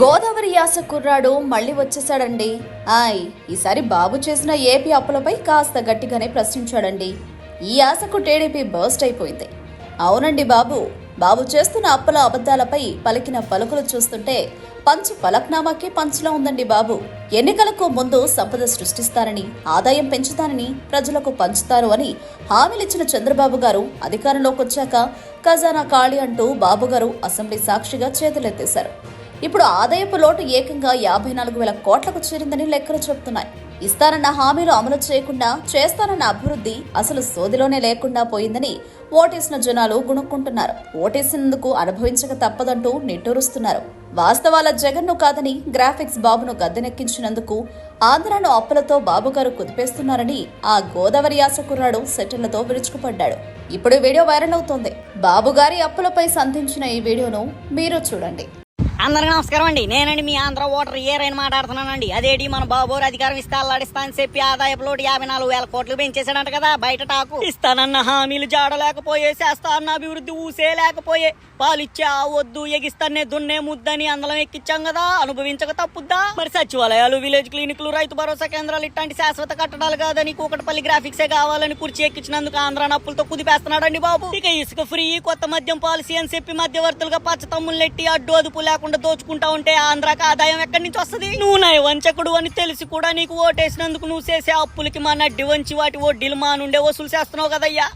గోదావరి యాస కుర్రాడు మళ్ళీ వచ్చేసాడండి ఆయ్ ఈసారి బాబు చేసిన ఏపీ అప్పులపై కాస్త గట్టిగానే ప్రశ్నించాడండి. ఈ యాసకు టీడీపీ బర్స్ట్ అయిపోయింది. అవునండి బాబు బాబు చేస్తున్న అప్పుల అబద్ధాలపై పలికిన పలుకులు చూస్తుంటే పంచు పలక్నామాకే పంచులో ఉందండి బాబు. ఎన్నికలకు ముందు సంపద సృష్టిస్తారని ఆదాయం పెంచుతానని ప్రజలకు పంచుతారు అని హామీలిచ్చిన చంద్రబాబు గారు అధికారంలోకి వచ్చాక ఖజానా ఖాళీ అంటూ బాబు గారు అసెంబ్లీ సాక్షిగా చేతులెత్తేశారు. ఇప్పుడు ఆదాయపు లోటు ఏకంగా యాభై నాలుగు వేల కోట్లకు చేరిందని లెక్కలు చెబుతున్నాయి. ఇస్తానన్న హామీలు అమలు చేయకుండా చేస్తానన్న అభివృద్ధి అసలు సోదిలోనే లేకుండా పోయిందని ఓటేసిన జనాలు గుణుక్కుంటున్నారు. ఓటేసినందుకు అనుభవించక తప్పదంటూ నిట్టూరుస్తున్నారు. వాస్తవాల జగన్ను కాదని గ్రాఫిక్స్ బాబును గద్దెనెక్కించినందుకు ఆంధ్రాను అప్పులతో బాబుగారు కుదిపేస్తున్నారని ఆ గోదావరి యాస కుర్రాడు సెటిళ్ళతో విరుచుకుపడ్డాడు. ఇప్పుడు వీడియో వైరల్ అవుతోంది. బాబుగారి అప్పులపై సంధించిన ఈ వీడియోను మీరు చూడండి. అందరికి నమస్కారం అండి. నేనండి మీ ఆంధ్ర ఓటర్ ఏర్ అని మాట్లాడుతున్నానండి. అదేటి మన బాబోరు అధికారం ఇస్తా అల్లాడిస్తా అని చెప్పి ఆదాయపు లోటు యాభై నాలుగు వేల కోట్లు పెంచేశాడంట కదా బయట టాకు. ఇస్తానన్న హామీలు జాడలేకపోయే చేస్తానన్న అభివృద్ధి ఊసే లేకపోయే పాలిచ్చే ఆ వద్దు ఎగిస్తానే దున్నే ముద్దని అందలం ఎక్కిచ్చాం కదా అనుభవించక తప్పుద్దా? మరి సచివాలయాలు విలేజ్ క్లినిక్లు రైతు భరోసా కేంద్రాలు ఇట్లాంటి శాశ్వత కట్టడాలు కాదని కూకటపల్లి గ్రాఫిక్సే కావాలని కుర్చీ ఎక్కించినందుకు ఆంధ్ర నప్పులతో కుదిపేస్తున్నాడండి బాబు. ఇక ఇసుక ఫ్రీ కొత్త మద్యం పాలసీ అని చెప్పి మధ్యవర్తులుగా పచ్చతమ్ములెట్టి అడ్డు అదుపు లేకుండా లేకుండా దోచుకుంటా ఉంటే ఆంధ్రాకి ఆదాయం ఎక్కడి నుంచి వస్తుంది? నువ్వు నయ వంచకుడు అని తెలిసి కూడా నీకు ఓటేసినందుకు నువ్వు చేసే అప్పులకి మా నడ్డి వంచి వాటి వడ్డీలు మా నుండే వసూలు చేస్తున్నావు కదయ్యా.